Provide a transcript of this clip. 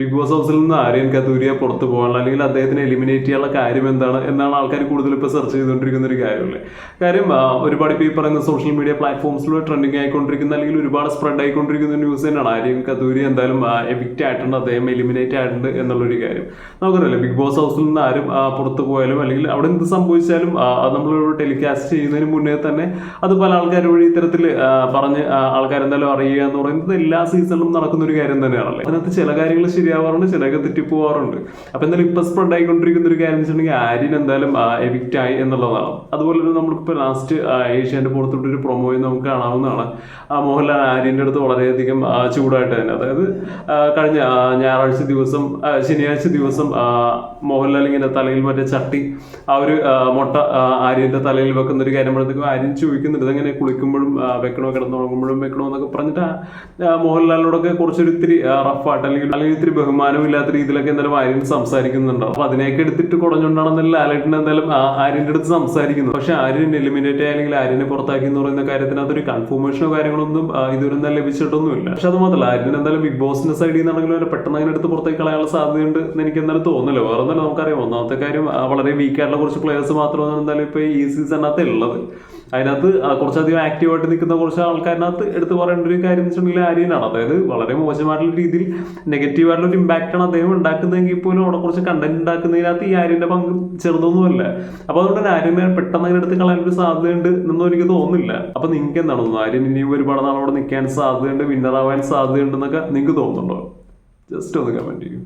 Big boss ഹൗസിൽ നിന്ന് ആര്യൻ കത്തൂരിയെ പുറത്തു പോകാനുള്ള അല്ലെങ്കിൽ അദ്ദേഹത്തിനെ എലിമിനേറ്റ് ചെയ്യാനുള്ള കാര്യം എന്താണ് എന്നാണ് ആൾക്കാർ കൂടുതൽ ഇപ്പോൾ സെർച്ച് ചെയ്തുകൊണ്ടിരിക്കുന്ന ഒരു കാര്യമല്ലേ? കാര്യം ഒരുപാട് ഇപ്പോൾ ഈ പറയുന്ന സോഷ്യൽ മീഡിയ പ്ലാറ്റ്ഫോംസിലൂടെ ട്രെൻഡിങ് ആയിക്കൊണ്ടിരിക്കുന്ന അല്ലെങ്കിൽ ഒരുപാട് സ്പ്രെഡ് ആയിക്കൊണ്ടിരിക്കുന്ന ന്യൂസ് തന്നെയാണ് ആര്യൻ കത്തൂരി എന്തായാലും എവിക്റ്റ് ആയിട്ടുണ്ട് അദ്ദേഹം എലിമിനേറ്റ് ആയിട്ടുണ്ട് എന്നുള്ളൊരു കാര്യം. നമുക്കറിയില്ല ബിഗ് ബോസ് ഹൗസിൽ നിന്ന് ആരും പുറത്തു പോയാലും അല്ലെങ്കിൽ അവിടെ എന്ത് സംഭവിച്ചാലും അത് നമ്മളൊരു ടെലികാസ്റ്റ് ചെയ്യുന്നതിന് മുന്നേ തന്നെ അത് പല ആൾക്കാർ വഴി ഇത്തരത്തിൽ പറഞ്ഞ് ആൾക്കാരെന്തായാലും അറിയുക എന്ന് പറയുന്നത് എല്ലാ സീസണിലും നടക്കുന്ന ഒരു കാര്യം തന്നെയാണല്ലേ? അതിനകത്ത് ചില കാര്യങ്ങൾ ശരിയാവാറുണ്ട് ചിലതൊക്കെ തെറ്റിപ്പോവാറുണ്ട് അപ്പൊ എന്തായാലും ഇപ്പൊ സ്പ്രെഡ് ആയിക്കൊണ്ടിരിക്കുന്ന ഒരു കാര്യം വെച്ചിട്ടുണ്ടെങ്കിൽ ആര്യൻ എന്തായാലും എവിക്റ്റ് ആയി എന്നുള്ളതാണ്. അതുപോലെ തന്നെ നമ്മളിപ്പോൾ ലാസ്റ്റ് ഏഷ്യാന്റെ പുറത്തോട്ടൊരു പ്രൊമോയിൽ നമുക്ക് കാണാവുന്നതാണ്. മോഹൻലാൽ ആര്യന്റെ അടുത്ത് വളരെയധികം ചൂടായിട്ട് തന്നെ. അതായത് കഴിഞ്ഞ ഞായറാഴ്ച ദിവസം ശനിയാഴ്ച ദിവസം മോഹൻലാൽ ഇങ്ങനെ തലയിൽ മറ്റേ ചട്ടി ആ ഒരു മുട്ട ആര്യന്റെ തലയിൽ വെക്കുന്ന ഒരു കാര്യം പറയുമ്പോഴത്തേക്കും ആര്യൻ ചോദിക്കുന്നുണ്ട് ഇതെങ്ങനെ കുളിക്കുമ്പോഴും വെക്കണോ കിടന്നുറങ്ങുമ്പോഴും വെക്കണോ? എന്നൊക്കെ പറഞ്ഞിട്ട് മോഹൻലാലിനോടൊക്കെ കുറച്ചൊരു ഇത്തിരി റഫായിട്ട് അല്ലെങ്കിൽ അല്ലെങ്കിൽ ഇത്തിരി ബഹുമാനം ഇല്ലാത്ത രീതിയിലൊക്കെ എന്തായാലും ആര്യൻ സംസാരിക്കുന്നുണ്ടാവും അപ്പൊ അതിനെയൊക്കെ എടുത്തിട്ട് കുടഞ്ഞുകൊണ്ടാണെന്ന് ലാലേട്ടൻ എന്തായാലും ആര്യന്റെ അടുത്ത് സംസാരിക്കുന്നു. പക്ഷെ ആര്യൻ എലിമിനേറ്റ് അല്ലെങ്കിൽ ആര്യനെ പുറത്താക്കി എന്ന് പറയുന്ന കാര്യത്തിനകത്ത് ഒരു കൺഫർമേഷനോ കാര്യങ്ങളൊന്നും ഇതുവരെ ലഭിച്ചിട്ടൊന്നും ലഭിച്ചിട്ടൊന്നുമില്ല. പക്ഷെ അത് മാത്രമല്ല ആര്യൻ എന്തായാലും ബിഗ് ബോസിന്റെ സൈഡിൽ നിന്നാണെങ്കിലും അവരെ പെട്ടെന്ന് അങ്ങനെ എടുത്ത് പുറത്തേക്ക് കളയാനുള്ള സാധ്യതയുണ്ട് എന്ന് എനിക്ക് എന്തായാലും തോന്നില്ല വേറെ എന്തായാലും നമുക്കറിയാം. ഒന്നാമത്തെ കാര്യം വളരെ വീക്കായിട്ടുള്ള കുറച്ച് പ്ലെയേഴ്സ് മാത്രമാണ് എന്തായാലും ഇപ്പൊ ഈ സീസണിനകത്ത് ഉള്ളത്. അതിനകത്ത് കുറച്ചധികം ആക്റ്റീവായിട്ട് നിൽക്കുന്ന കുറച്ച് ആൾക്കാരിനകത്ത് എടുത്ത് പറയേണ്ട ഒരു കാര്യം വെച്ചിട്ടുണ്ടെങ്കിൽ ആര്യനാണ്. അതായത് വളരെ മോശമായിട്ടുള്ള രീതിയിൽ നെഗറ്റീവ് ആയിട്ടുള്ള ഒരു ഇമ്പാക്റ്റ് ആണ് അദ്ദേഹം ഉണ്ടാക്കുന്നതെങ്കിൽ പോലും അവിടെ കുറച്ച് കണ്ടന്റ് ഉണ്ടാക്കുന്നതിനകത്ത് ഈ ആര്യന്റെ പങ്ക് ചെറുതൊന്നുമല്ല. അപ്പൊ അതുകൊണ്ട് തന്നെ ആര്യനെ പെട്ടെന്ന് അങ്ങനെ എടുത്ത് കളയാൻ ഒരു സാധ്യതയുണ്ട് എന്നൊന്നും എനിക്ക് തോന്നുന്നില്ല. അപ്പൊ നിങ്ങൾക്ക് എന്താണ് തോന്നുന്നത്? ആര്യൻ ഇനിയും ഒരുപാട് നാൾ അവിടെ നിൽക്കാൻ സാധ്യതയുണ്ട് വിന്നർ ആവാൻ സാധ്യതയുണ്ടെന്നൊക്കെ നിങ്ങൾക്ക് തോന്നുന്നുണ്ടോ? ജസ്റ്റ് ഒന്ന് കമന്റ് ചെയ്യും.